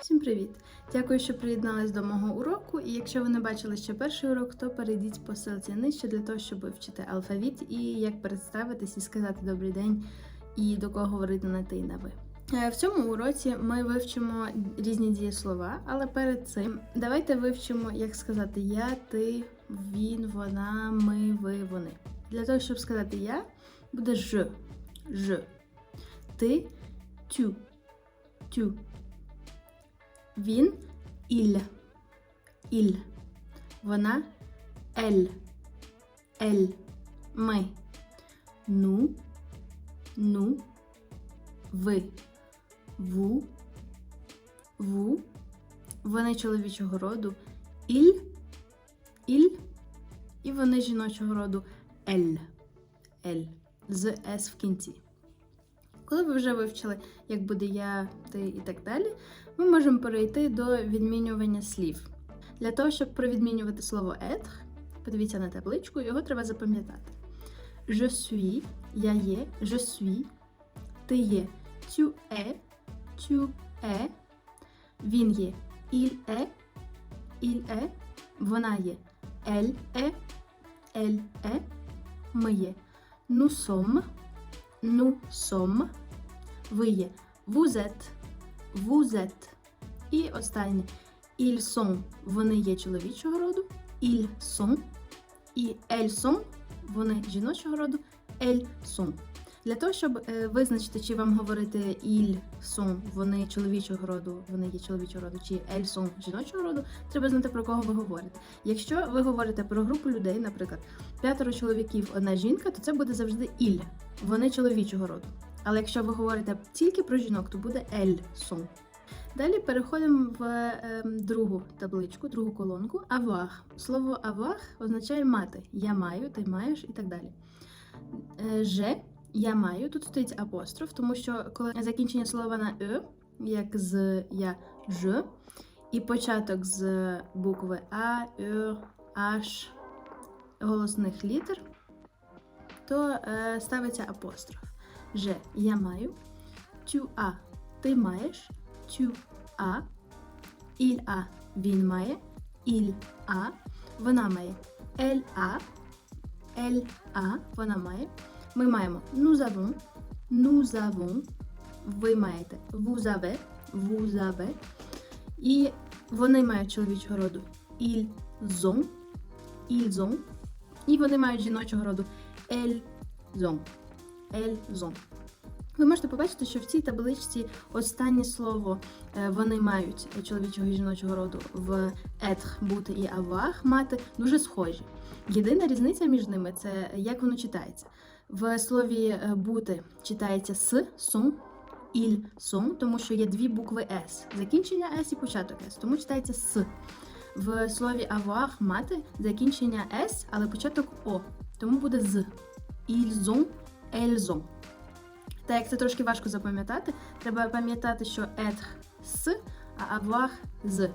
Всім привіт! Дякую, що приєднались до мого уроку. І якщо ви не бачили ще перший урок, то перейдіть по ссылці нижче для того, щоб вивчити алфавіт і як представитись і сказати добрий день і до кого говорити на ти і на ви. Е, В цьому уроці ми вивчимо різні дієслова, але перед цим давайте вивчимо, як сказати я, ти, він, вона, ми, ви, вони. Для того, щоб сказати я, буде ж, ж. Ти, тю, тю. Він іль. Іль. Вона ель. Ель. Ми. Ну. Ну. Ви. Ву. Ву. Вони чоловічого роду. Іль. Іль. І вони жіночого роду ель. Ель. З С в кінці. Коли ви вже вивчили, як буде я, ти і так далі, ми можемо перейти до відмінювання слів. Для того, щоб провідмінювати слово être, подивіться на табличку, його треба запам'ятати. Je suis, я є, je suis, ти є, tu es, tu es, він є, il est, il est, вона є, elle est, elle est, ми є, nous sommes, nous sommes, ви є, vous êtes, vous êtes. І останнє. Ils sont, вони є чоловічого роду, ils sont, і elles sont, вони жіночого роду, elles sont. Для того, щоб е, визначити, чи вам говорити ils sont, вони чоловічого роду, вони є чоловічого роду, чи elles sont жіночого роду, треба знати, про кого ви говорите. Якщо ви говорите про групу людей, наприклад, п'ятеро чоловіків, одна жінка, то це буде завжди ils, вони чоловічого роду. Але якщо ви говорите тільки про жінок, то буде elles sont. Далі переходимо в е, другу табличку, другу колонку. Avoir. Слово avoir означає мати. Я маю, ти маєш і так далі. Е, же я маю. Тут стоїть апостроф, тому що коли закінчення слова на е, як з я ж, і початок з букви А, Е, H голосних літер, то е, ставиться апостроф. Же я маю. Tu as ти маєш. Tu as. Il a він має. Il a вона має. Elle a. Elle a вона має. Ми маємо nous avons. Nous avons. Ви маєте. Vous avez. Vous avez. І вони мають чоловічого роду. Ils ont. Ils ont. І вони мають жіночого роду. Elles ont. Elles ont. Ви можете побачити, що в цій табличці останнє слово е, вони мають чоловічого і жіночого роду в être, бути і avoir, мати дуже схожі. Єдина різниця між ними це як воно читається. В слові е, бути читається с, sont, il, sont, тому що є дві букви S. Закінчення S і початок S, тому читається с. В слові avoir мати закінчення S, але початок О, тому буде з. Ont, elles. Та як це трошки важко запам'ятати, треба пам'ятати, що être с, а avoir з.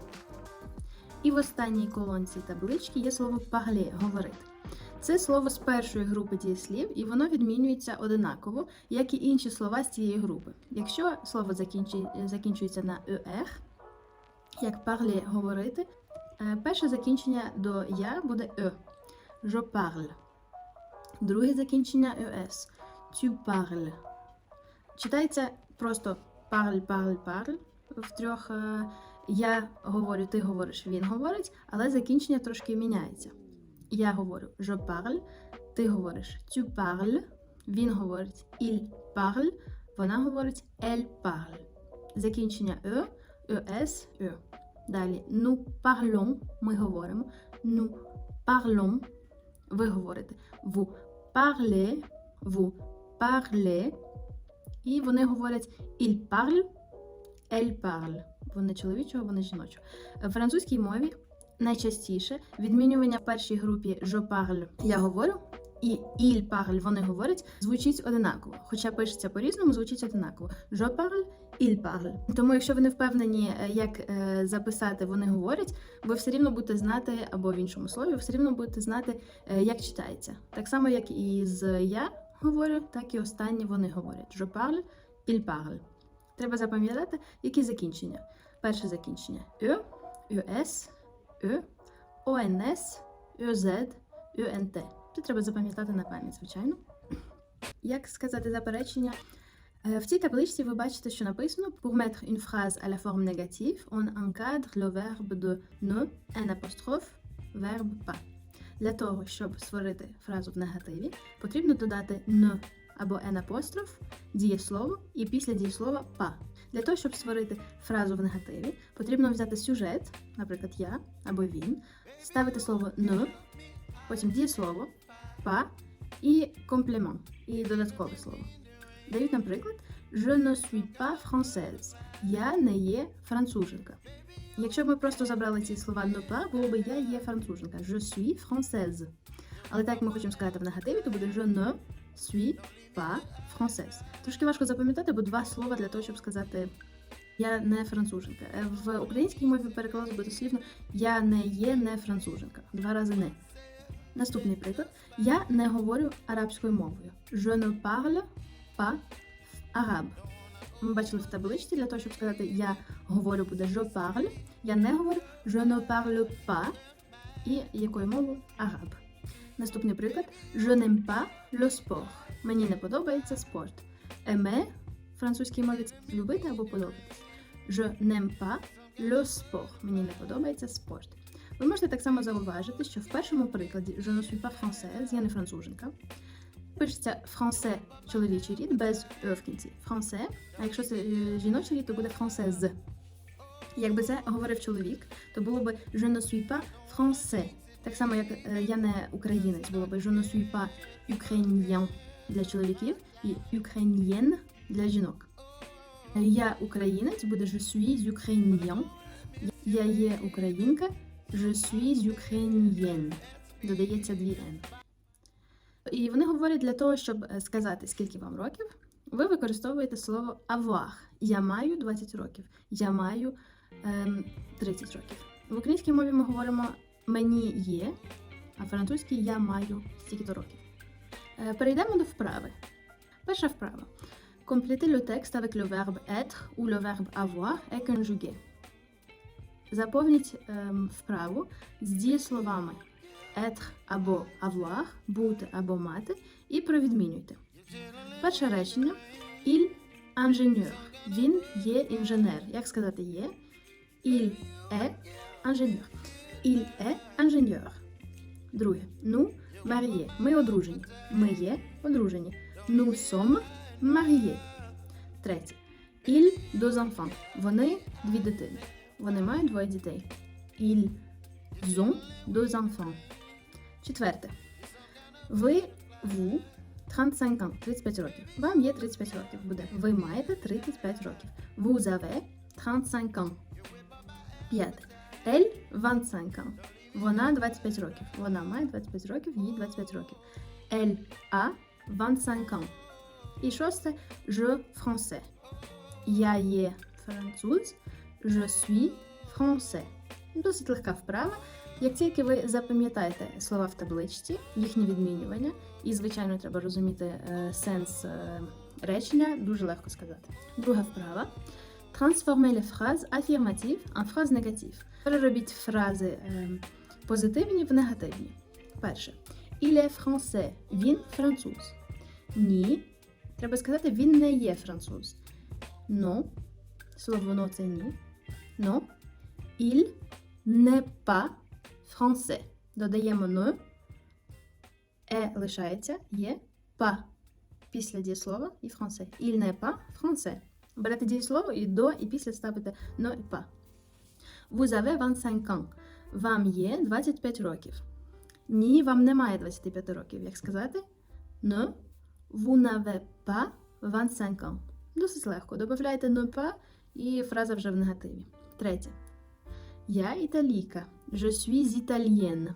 І в останній колонці таблички є слово parler – говорити. Це слово з першої групи дієслів, і воно відмінюється одинаково, як і інші слова з цієї групи. Якщо слово закінчується на er, як parler – говорити, е, перше закінчення до я буде e. Je parle. Друге закінчення es. Tu parles. Читається просто parle, parle, parle. В трьох е, я говорю, ти говориш, він говорить, але закінчення трошки міняється. Я говорю je parle, ти говориш tu parles, він говорить il parle, вона говорить elle parle. Закінчення e, es, e. Далі nous parlons, ми говоримо. Nous parlons, ви говорите. Vous parlez, vous parlez. І вони говорять il parle, elle parle. Вони чоловічого, вони жіночого. В французькій мові найчастіше відмінювання в першій групі je parle я говорю, і il parle вони говорять, звучить одинаково. Хоча пишеться по-різному, звучить одинаково. Je parle, il parle. Тому, якщо ви не впевнені, е, як е, записати вони говорять, ви все рівно будете знати, або в іншому слові, ви все рівно будете знати, е, як читається. Так само, як і з я говорю, так і останні вони говорять. Je parle, il parle. Треба запам'ятати, які закінчення. перше закінчення Е, ЮС, Е, ОНС, ЮЗ, ЮНТ. Це треба запам'ятати на пам'ять, звичайно. Як сказати заперечення? Е, В цій табличці ви бачите, що написано Pour mettre une phrase à la forme négative, on encadre le verbe de ne, un apostrophe, verbe pas. Для того, щоб створити фразу в негативі, потрібно додати «не» або «en апостроф», дієслово і після дієслова «па». Для того, щоб створити фразу в негативі, потрібно взяти сюжет, наприклад, я або він, ставити слово «не», потім дієслово «па» і комплімент, і додаткове слово. Дають нам приклад Je ne suis pas française. Я не є француженка. Якщо б ми просто забрали ці слова ne pas, було б я є француженка. Je suis française. Але так ми хочемо сказати в негативі, то буде je ne suis pas française. Трошки важко запам'ятати, бо два слова для того, щоб сказати я не француженка. Е, В українській мові перекладу буде дослівно я не є не француженка. Два рази не. Наступний приклад. Я не говорю арабською мовою. Je ne parle pas arabe. Ми бачили в табличці для того, щоб сказати я говорю буде je parle, я не говорю je ne parle pas і якою мовою араб. Наступний приклад je n'aime pas le sport. Мені не подобається спорт. Aimer в французькій мові любити або подобатись. Je n'aime pas le sport. Мені не подобається спорт. Ви можете так само зауважити, що в першому прикладі je ne suis pas française, я не француженка. Пишеться français чоловічий рід без «е» в кінці. Français, а якщо це е, жіночий рід, то буде française. Якби це говорив чоловік, то було б je ne suis pas français. Так само, як е, я не українець, було б je ne suis pas для чоловіків і ukrainienne для жінок. Е, Я українець буде je suis ukrainien. Я є українка, je suis ukrainienne. Додається дві N. І вони говорять для того, щоб е, сказати, скільки вам років, ви використовуєте слово avoir. Я маю 20 років. Я маю ем, 30 років. В українській мові ми говоримо мені є, а в французькій я маю стільки-то років. Е, Перейдемо до вправи. Перша вправа. Complétez le texte avec le verbe être ou le verbe avoir et conjugué. Заповніть ем, вправу з дієсловами être або avoir, бути або мати, і провідмінюйте. Перше речення il ingénieur. Він є інженер. Як сказати є? Il est ingénieur. Il est ingénieur. Друге. Nous mariés. Ми одружені. Ми є одружені. Nous sommes mariés. Третє. Il deux enfants. Вони дві дитини. Вони мають двоє дітей. Ils ont deux enfants. Четверте. Ви vous 35 ans, 35 років. Вам є 35 років. Буде. Ви маєте 35 років. Vous avez 35 ans. П'яте. 25 ans. Вона 25 років. Вона має 25 років, їй 25 років. Elle a 25 ans. І шосте. Je français. Я є француз. Je suis français. Досить легка вправа. Як тільки ви запам'ятаєте слова в табличці, їхнє відмінювання, і, звичайно, треба розуміти е, сенс е, речення, дуже легко сказати. Друга вправа. Transformez les phrases affirmatives en phrases négatives. Переробіть фрази е, позитивні в негативні. Перше. Il est français. Він француз. Ні. Треба сказати, він не є француз. Non. Слово «но» – це ні. Non. Il n'est pas français. Додаємо «ne». Е лишається, є «pas» після дієслова і français. Il n'est pas français. Берете дієслово і до, і після ставите «ne» і «pas». Vous avez 25 ans. Вам є 25 років. Ні, вам немає 25 років. Як сказати? Ne. Vous n'avez pas 25 ans. Досить легко. Добавляйте «ne pas» і фраза вже в негативі. Третє. Я італійка. Je suis italienne.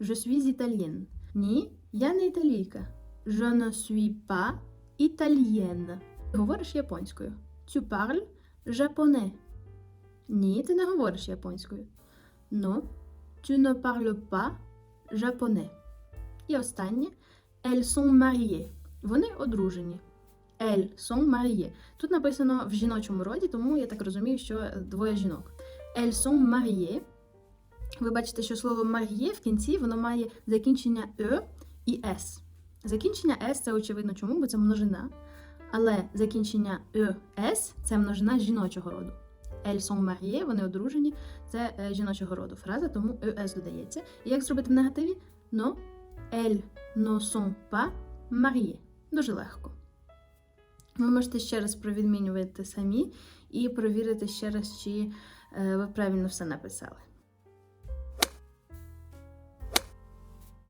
Je suis italienne. Ні, я не італійка. Je ne suis pas italienne. Говориш японською. Tu parles japonais. Ні, ти не говориш японською. Non, tu ne parles pas japonais. І останнє. Elles sont mariées. Вони одружені. elles sont mariées. Тут написано в жіночому роді, тому я так розумію, що двоє жінок. Elles sont mariées. Ви бачите, що слово marié в кінці воно має закінчення «е» і «с». Закінчення «с» це очевидно чому, бо це множина. Але закінчення «е», «с» це множина жіночого роду. Elles sont mariées, вони одружені, це е, жіночого роду фраза, тому «es» додається. І як зробити в негативі? No, elles ne sont pas mariées. Дуже легко. Ви можете ще раз провідмінювати самі і провірити ще раз, чи е, ви правильно все написали.